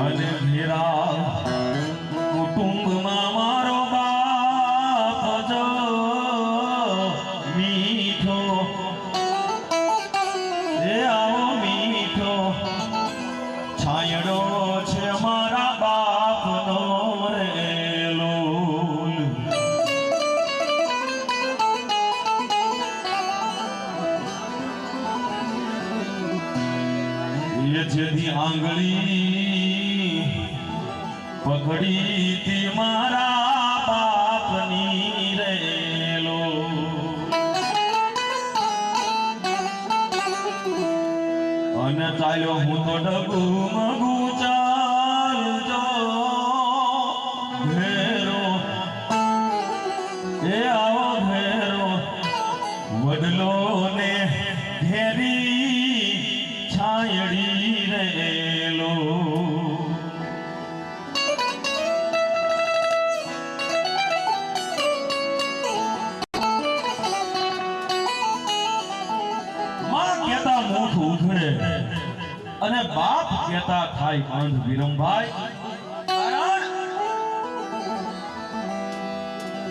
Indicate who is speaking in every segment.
Speaker 1: અને મારો બાપ મીઠો. એ આવો મીઠો. છાંયડો છે મા જેથી આંગળી પકડી તી મારા બાપની રેલો અને ચાલ્યો હું તો ડબુ મગુ ચાલજો ઘેરો. એ આવો ઘેરો. વડલો ને ઘેરી છાયડી રહેલો માં કહેતા મોઠું ઉઘડે અને બાપ કહેતા થાય બંધ વિરમભાઈ.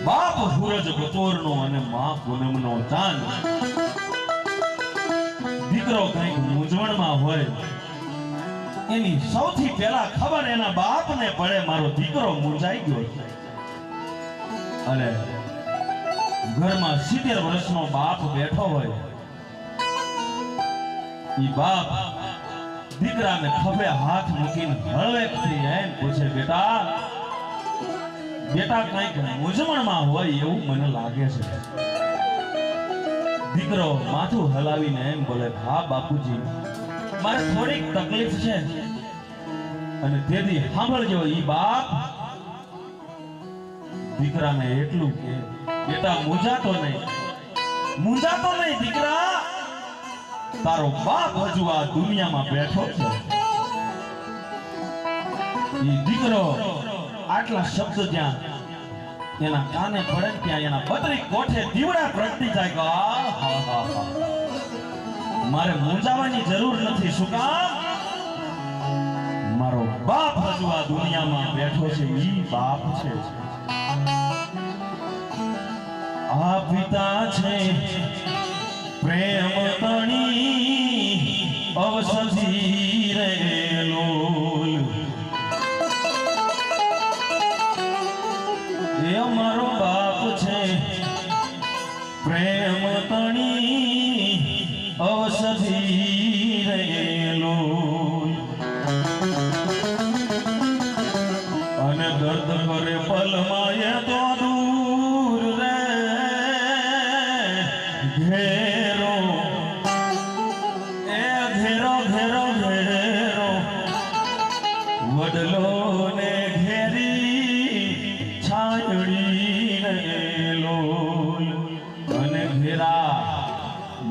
Speaker 1: બાપ સૂરજ બચોરનો અને માં પૂનમનો ચાંદ. દીકરો કઈ મૂંઝવણમાં હોય. એની સૌથી પહેલા ખબર એના બાપને પડે, મારો દીકરો મૂંઝાઈ ગયો અને ઘરમાં સિત્તેર વર્ષનો બાપ બેઠો હોય. ઈ બાપ દીકરાને ખભે હાથ મૂકીને હળવેકથી એમ પૂછે, બેટા બેટા, કંઈક મૂંઝવણમાં હોય એવું મને લાગે છે. દીકરો માથું હલાવીને એમ બોલે, હા, બાપુજી, મારે થોડીક તકલીફ છે. અને તેથી સાંભળજો, ઈ બાપ દીકરાને એટલું કે, બેટા, મૂંઝાતો નહીં મૂંઝાતો નહીં, દીકરા. તારો બાપ હજુ આ દુનિયામાં બેઠો છે. ઈ દીકરો આટલા શબ્દ જ્યાં એના કાને પડે ત્યાં એના બત્રી કોઠે દીવડા પ્રગટી જાય હા મારે મૂંઝાવાની જરૂર નથી, શું કામ? મારો બાપ હજુ આ દુનિયામાં બેઠો છે, ઈ બાપ છે. આ પિતા છે, પ્રેમ તણી અવસધી રે.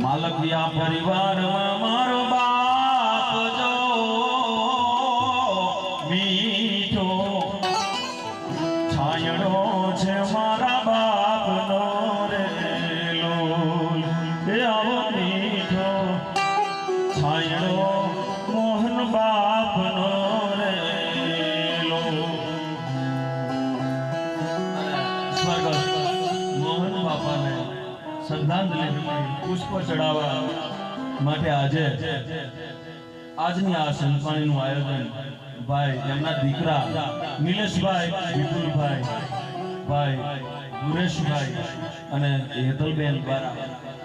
Speaker 1: માલકિયા પરિવારમાં મારો બાપ જો મીઠો. છાયડો છે મારા બાપનો રે લોલ. એ આવો મીઠો. છાયડો મોહન બાપનો રે લોલ. સ્વર્ગસ્થ મોહન બાપાને શ્રદ્ધાંજલિ પુષ્પ ચડાવવા માટે આજે આજની આ સંતવાણીનું આયોજન ભાઈ, એમના દીકરા નિલેશભાઈ વિપુલભાઈ, ભાઈ ગુરેશભાઈ અને હેતલબેન દ્વારા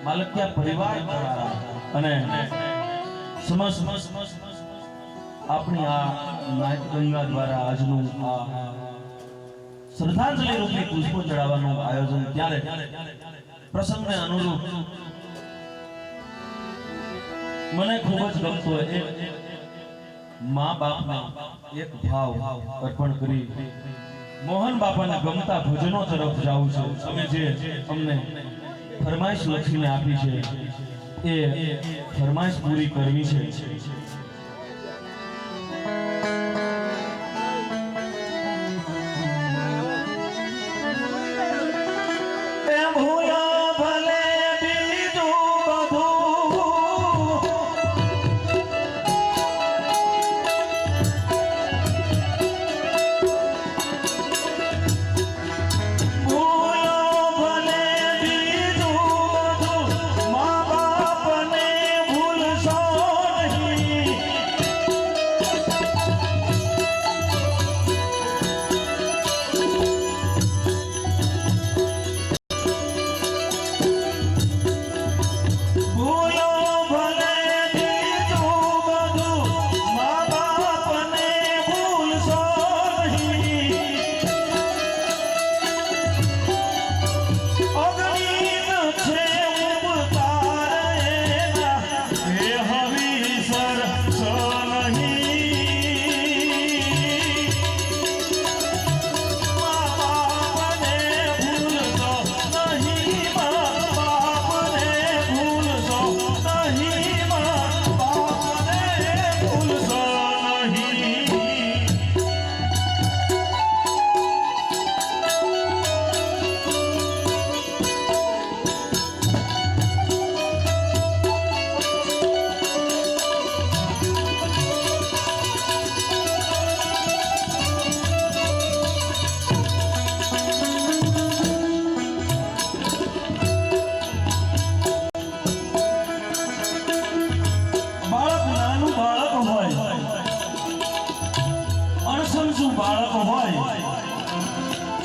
Speaker 1: માલકિયા પરિવાર દ્વારા અને સમસ્ત આપણી આ નાયક ગંગા દ્વારા આજનું આ શ્રદ્ધાંજલિ રૂપી પુષ્પો ચડાવવાનું આયોજન ત્યારે પ્રસંગને અનુરૂપ. મને ખૂબ જ ગમતો એક મા બાપને એક ભાવ અર્પણ કરી. મોહન બાપાના ગમતા ભજનો તરફ જાઉં છું. તમે જે અમને ફરમાઈશ લખીને આપી છે, એ ફરમાઈશ પૂરી કરવી છે.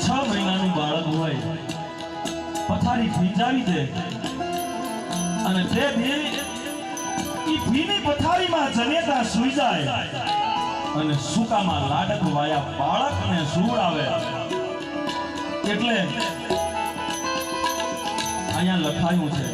Speaker 1: મહિનાનું બાળક હોય, પથારી ભીંજાવી દે અને તે ભી ઈ ભીની પથારીમાં જનેતા સુઈ જાય અને સુકામાં લાડક વાયા બાળકને સુવડાવે. એટલે અહીંયા લખાયું છે